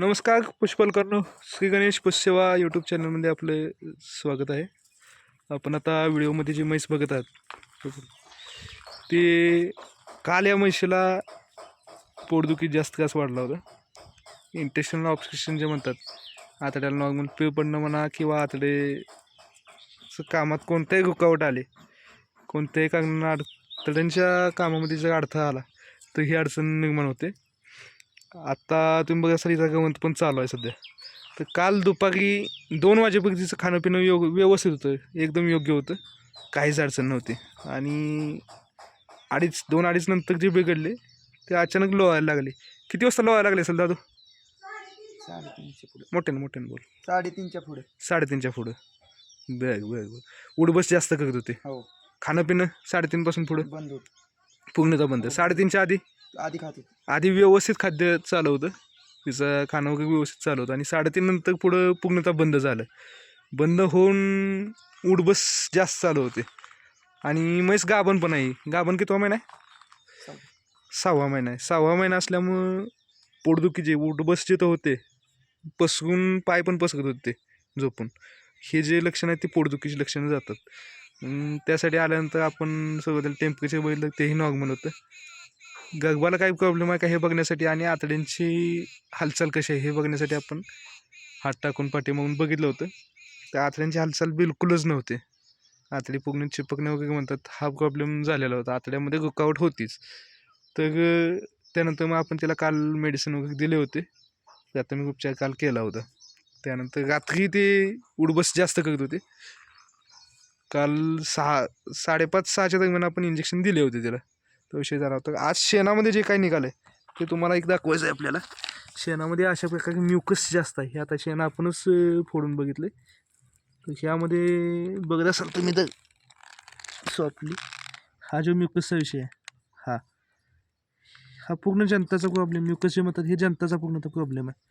नमस्कार पुष्पलकर्ण श्री गणेश पुष्सेवा यूट्यूब चॅनलमध्ये आपले स्वागत आहे. आपण आता व्हिडिओमध्ये जी म्हैस बघत आहात ती काल या म्हैशीला पोटदुखी जास्त कास वाढला होता. इंटेस्टनल ऑप्शन जे म्हणतात आतड्याला नॉर्मल पिळ पडणं म्हणा किंवा आतडे कामात कोणत्याही रुकावट आले कोणत्याही कारणानं अडथड्यांच्या कामामध्ये जर अडथळा आला तर ही अडचण निर्माण होते. आता तुम्ही बघा सर इथं गवंत पण चालू आहे सध्या. तर काल दुपारी दोन वाजेपर्यंत तिचं खाणं पिणं योग व्यवस्थित होतं. एकदम योग्य होतं. काहीच अडचण नव्हती. आणि अडीच दोन अडीच नंतर जे बिघडले ते अचानक लोवायला लागले. किती वाजता लोवायला लागले असेल दादू? साडेतीनशे पुढे. मोठ्यानं मोठ्यानं बोल. साडेतीनच्या पुढे. साडेतीनच्या पुढं. बघ बघ बघ उडबस जास्त करत होते. हो. खाणं पिणं साडेतीनपासून पुढं? बंद होत. पूर्णतः बंद. साडेतीनच्या आधी? आधी खात. होत आधी व्यवस्थित खाद्य चालू होतं. तिचं खाणं वगैरे व्यवस्थित चालू होतं. आणि साडेतीन नंतर पुढं पूर्णतः बंद झालं. बंद होऊन उडबस जास्त चालू होते. आणि म्हैस गाभण पण आहे. गाभण कितवा महिना आहे? सहावा. महिना आहे. सहावा महिना असल्यामुळं पोटदुखी जे उडबस जे तर होते पसरून पाय पण पसरत होते झोपून. हे जे लक्षण आहेत ते पोटदुखीची लक्षणं जातात. त्यासाठी आल्यानंतर आपण सगळं टेम्परेचर बघितलं तेही नॉर्मल होतं. गर्भाला काही प्रॉब्लेम आहे का हे बघण्यासाठी आणि आतड्यांची हालचाल कशी आहे हे बघण्यासाठी आपण हात टाकून पाठीमागून बघितलं होतं. तर आतड्यांची हालचाल बिलकुलच नव्हते. आतडी पुगणे चिपकणे वगैरे म्हणतात हा प्रॉब्लेम झालेला होता. आतड्यामध्ये रुकावट होतीच. तर त्यानंतर मग आपण त्याला काल मेडिसिन वगैरे दिले होते. प्राथमिक उपचार काल केला होता. त्यानंतर रात्री ते उडबस जास्त करत होते. काल सहा साडेपाच सहाच्या दरम्यान आपण इंजेक्शन दिले होते त्याला. तो विषय झाला होता. आज शेणामध्ये जे काही निघालं आहे ते तुम्हाला एक दाखवायचं आहे आपल्याला. शेणामध्ये अशा प्रकारे म्युकस जास्त आहे. हे आता शेण आपणच फोडून बघितले तर ह्यामध्ये बघत असाल तुम्ही तर. सॉफ्टली हा जो म्युकसचा विषय आहे हा. हा पूर्ण जनताचा प्रॉब्लेम म्युकस जे म्हणतात हे जनताचा पूर्ण प्रॉब्लेम आहे.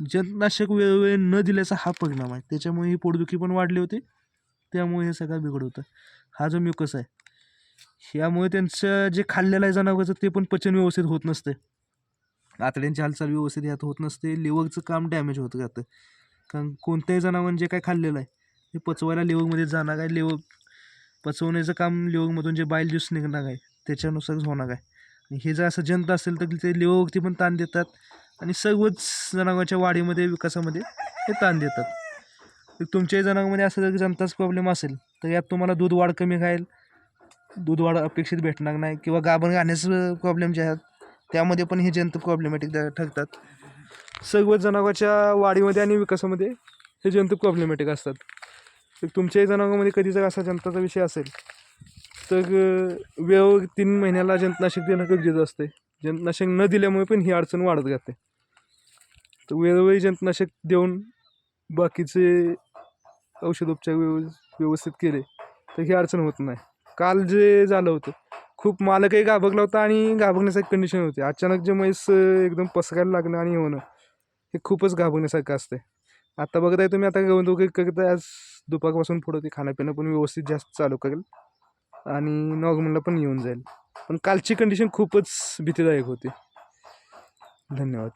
जंतनाशक वेळोवेळी न दिल्याचा हा परिणाम आहे. त्याच्यामुळे ही पोटदुखी पण वाढली होती. त्यामुळे हे सगळं बिघड होतं. हा जो म्युकस आहे ह्यामुळे त्यांचं जे खाल्लेलं आहे जनावरांचं ते पण पचन व्यवस्थित होत नसते. आतड्यांची हालचाल व्यवस्थित यात होत नसते. लिव्हरचं काम डॅमेज होत जातं. कारण कोणत्याही जनावरांनी जे काय खाल्लेलं आहे ते पचवायला लिव्हरमध्ये जाणार आहे. लिव्हर पचवण्याचं काम लिव्हरमधून जे बाईल ज्यूस निघणार आहे त्याच्यानुसारच होणार आहे. आणि हे जर असं जंत असेल तर ते लिव्हरवरती पण ताण देतात आणि सर्वच जनावरांच्या वाढीमध्ये विकासामध्ये हे ताण देतात. तर तुमच्याही जनावरमध्ये असं जर जंताच प्रॉब्लेम असेल तर यात तुम्हाला दूध वाढ कमी खाईल दूध वाढ अपेक्षित भेटणार नाही किंवा गाभण घाण्याचं प्रॉब्लेम जे आहेत त्यामध्ये पण हे जंतू प्रॉब्लेमॅटिक ठरतात. सर्व जनावरांच्या वाढीमध्ये आणि विकासामध्ये हे जंतू प्रॉब्लेमॅटिक असतात. तर तुमच्याही जनावरांमध्ये कधी जर असा जंताचा विषय असेल तर वेळेवर वेळोवेळी तीन महिन्याला जंतनाशक देणं गरजेचं असते जंतनाशक न दिल्यामुळे पण ही अडचण वाढत जाते. तर वेळोवेळी जंतनाशक देऊन बाकीचे औषधोपचार व्यव व्यवस्थित केले तर ही अडचण होत नाही. काल जे झालं होतं खूप मालकही घाबरला होता आणि घाबरण्यासारखी कंडिशन होती. अचानक जे म्हैस एकदम पसरायला लागणं आणि होणं हे खूपच घाबरण्यासारखं असते आता बघत आहे तुम्ही आता गवंत करता आज दुपारपासून पुढं ते खाणंपिणं पण व्यवस्थित जास्त चालू करेल आणि नॉर्मलला पण येऊन जाईल. पण कालची कंडिशन खूपच भीतीदायक होती. धन्यवाद.